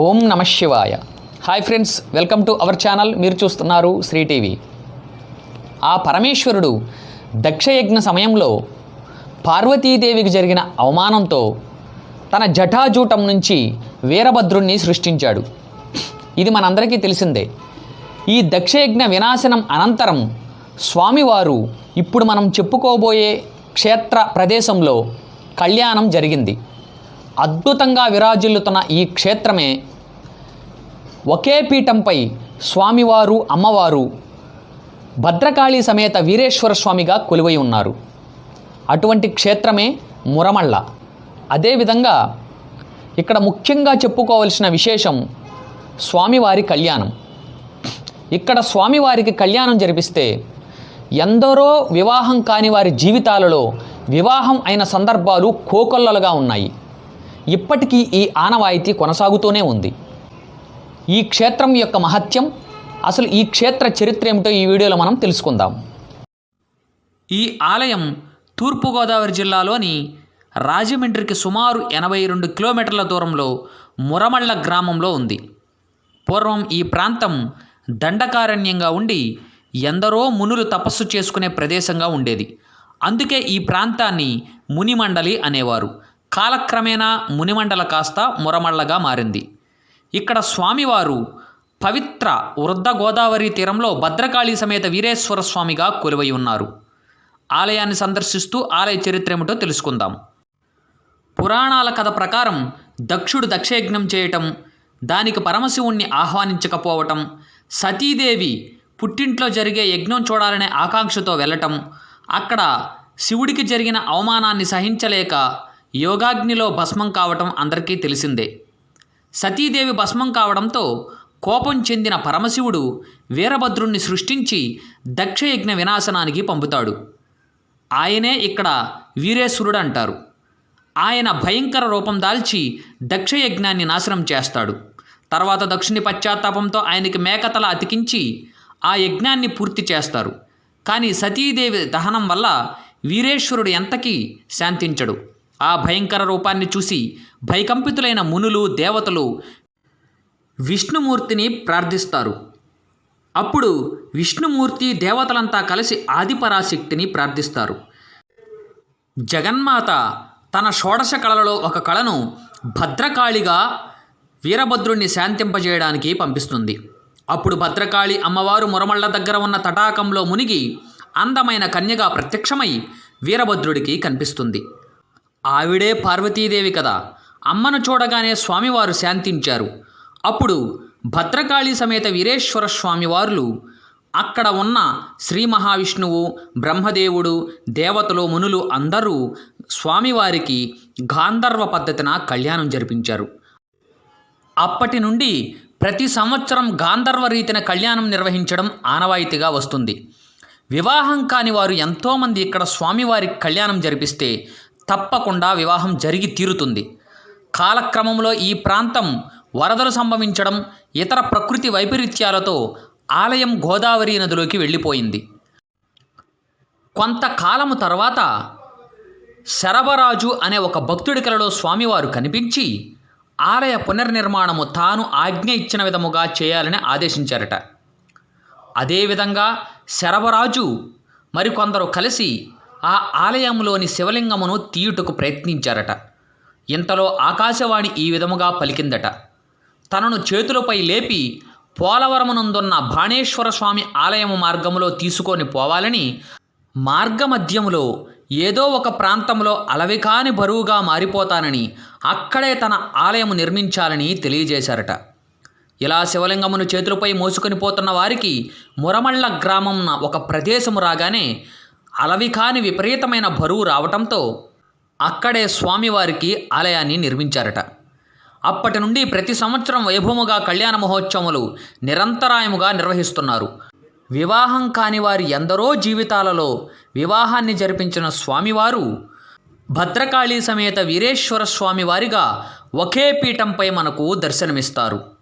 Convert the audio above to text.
ఓం నమ శివాయ. Hi friends welcome to our channel మీరు చూస్తున్నారు శ్రీటీవీ ఆ పరమేశ్వరుడు దక్షయజ్ఞ సమయంలో పార్వతీదేవికి జరిగిన అవమానంతో తన జటాజూటం నుంచి వీరభద్రుణ్ణి సృష్టించాడు. ఇది మనందరికీ తెలిసిందే. ఈ దక్షయజ్ఞ వినాశనం అనంతరం స్వామివారు ఇప్పుడు మనం చెప్పుకోబోయే క్షేత్ర ప్రదేశంలో కళ్యాణం జరిగింది. అద్భుతంగా విరాజిల్లుతున్న ఈ క్షేత్రమే ఒకే పీఠంపై స్వామివారు అమ్మవారు భద్రకాళి సమేత వీరేశ్వర స్వామిగా కొలువై ఉన్నారు. అటువంటి క్షేత్రమే మురమళ్ళ. అదేవిధంగా ఇక్కడ ముఖ్యంగా చెప్పుకోవలసిన విశేషం స్వామివారి కళ్యాణం. ఇక్కడ స్వామివారికి కళ్యాణం జరిపిస్తే ఎందరో వివాహం కాని వారి జీవితాలలో వివాహం అయిన సందర్భాలు కోకొల్లలుగా ఉన్నాయి. ఇప్పటికీ ఈ ఆనవాయితీ కొనసాగుతూనే ఉంది. ఈ క్షేత్రం యొక్క మహత్యం అసలు ఈ క్షేత్ర చరిత్ర ఏమిటో ఈ వీడియోలో మనం తెలుసుకుందాం. ఈ ఆలయం తూర్పుగోదావరి జిల్లాలోని రాజమండ్రికి సుమారు ఎనభై రెండు కిలోమీటర్ల దూరంలో మురమళ్ళ గ్రామంలో ఉంది. పూర్వం ఈ ప్రాంతం దండకారణ్యంగా ఉండి ఎందరో మునులు తపస్సు చేసుకునే ప్రదేశంగా ఉండేది. అందుకే ఈ ప్రాంతాన్ని మునిమండలి అనేవారు. కాలక్రమేణా మునిమండల కాస్త మురమళ్ళగా మారింది. ఇక్కడ స్వామివారు పవిత్ర వృద్ధ గోదావరి తీరంలో భద్రకాళి సమేత వీరేశ్వర స్వామిగా కొలువై ఉన్నారు. ఆలయాన్ని సందర్శిస్తూ ఆలయ చరిత్ర ఏమిటో తెలుసుకుందాం. పురాణాల కథ ప్రకారం దక్షుడు దక్షయజ్ఞం చేయటం దానికి పరమశివుణ్ణి ఆహ్వానించకపోవటం సతీదేవి పుట్టింట్లో జరిగే యజ్ఞం చూడాలనే ఆకాంక్షతో వెళ్ళటం అక్కడ శివుడికి జరిగిన అవమానాన్ని సహించలేక యోగాగ్నిలో భస్మం కావటం అందరికీ తెలిసిందే. సతీదేవి భస్మం కావడంతో కోపం చెందిన పరమశివుడు వీరభద్రుణ్ణి సృష్టించి దక్షయజ్ఞ వినాశనానికి పంపుతాడు. ఆయనే ఇక్కడ వీరేశ్వరుడు అంటారు ఆయన భయంకర రూపం దాల్చి దక్షయజ్ఞాన్ని నాశనం చేస్తాడు. తర్వాత దక్షిణి పశ్చాత్తాపంతో ఆయనకి మేకతల అతికించి ఆ యజ్ఞాన్ని పూర్తి చేస్తారు. కానీ సతీదేవి దహనం వల్ల వీరేశ్వరుడు ఎంతకీ శాంతించడు. ఆ భయంకర రూపాన్ని చూసి భయకంపితులైన మునులు దేవతలు విష్ణుమూర్తిని ప్రార్థిస్తారు. అప్పుడు విష్ణుమూర్తి దేవతలంతా కలిసి ఆదిపరాశక్తిని ప్రార్థిస్తారు. జగన్మాత తన షోడశ కళలలో ఒక కళను భద్రకాళిగా వీరభద్రుణ్ణి శాంతింపజేయడానికి పంపిస్తుంది. అప్పుడు భద్రకాళి అమ్మవారు మురమళ్ళ దగ్గర ఉన్న తటాకంలో మునిగి అందమైన కన్యగా ప్రత్యక్షమై వీరభద్రుడికి కనిపిస్తుంది. ఆవిడే పార్వతీదేవి కదా. అమ్మను చూడగానే స్వామివారు శాంతించారు. అప్పుడు భద్రకాళి సమేత వీరేశ్వర స్వామివార్లు అక్కడ ఉన్న శ్రీ మహావిష్ణువు బ్రహ్మదేవుడు దేవతలు మునులు అందరూ స్వామివారికి గాంధర్వ పద్ధతిన కళ్యాణం జరిపించారు. అప్పటి నుండి ప్రతి సంవత్సరం గాంధర్వ రీతిన కళ్యాణం నిర్వహించడం ఆనవాయితీగా వస్తుంది. వివాహం కాని వారు ఎంతోమంది ఇక్కడ స్వామివారికి కళ్యాణం జరిపిస్తే తప్పకుండా వివాహం జరిగి తీరుతుంది. కాలక్రమంలో ఈ ప్రాంతం వరదలు సంభవించడం ఇతర ప్రకృతి వైపరీత్యాలతో ఆలయం గోదావరి నదిలోకి వెళ్ళిపోయింది. కొంతకాలము తర్వాత శరభరాజు అనే ఒక భక్తుడి కలలో స్వామివారు కనిపించి ఆలయ పునర్నిర్మాణము తాను ఆజ్ఞ ఇచ్చిన విధముగా చేయాలని ఆదేశించారట. అదేవిధంగా శరభరాజు మరికొందరు కలిసి ఆ ఆలయంలోని శివలింగమును తీయుటకు ప్రయత్నించారట. ఇంతలో ఆకాశవాణి ఈ విధముగా పలికిందట. తనను చేతులపై లేపి పోలవరమునందున్న బాణేశ్వర స్వామి ఆలయము మార్గములో తీసుకొని పోవాలని మార్గమధ్యములో ఏదో ఒక ప్రాంతంలో అలవికాని బరువుగా మారిపోతానని అక్కడే తన ఆలయము నిర్మించాలని తెలియజేశారట. ఇలా శివలింగమును చేతులపై మోసుకొని పోతున్న వారికి మురమళ్ళ గ్రామంన ఒక ప్రదేశము రాగానే అలవికాని విపరీతమైన బరువు రావటంతో అక్కడే స్వామివారికి ఆలయాన్ని నిర్మించారట. అప్పటి నుండి ప్రతి సంవత్సరం వైభవముగా కళ్యాణ మహోత్సవములు నిరంతరాయముగా నిర్వహిస్తున్నారు. వివాహం కాని వారి ఎందరో జీవితాలలో వివాహాన్ని జరిపించిన స్వామివారు భద్రకాళీ సమేత వీరేశ్వర స్వామివారిగా ఒకే పీఠంపై మనకు దర్శనమిస్తారు.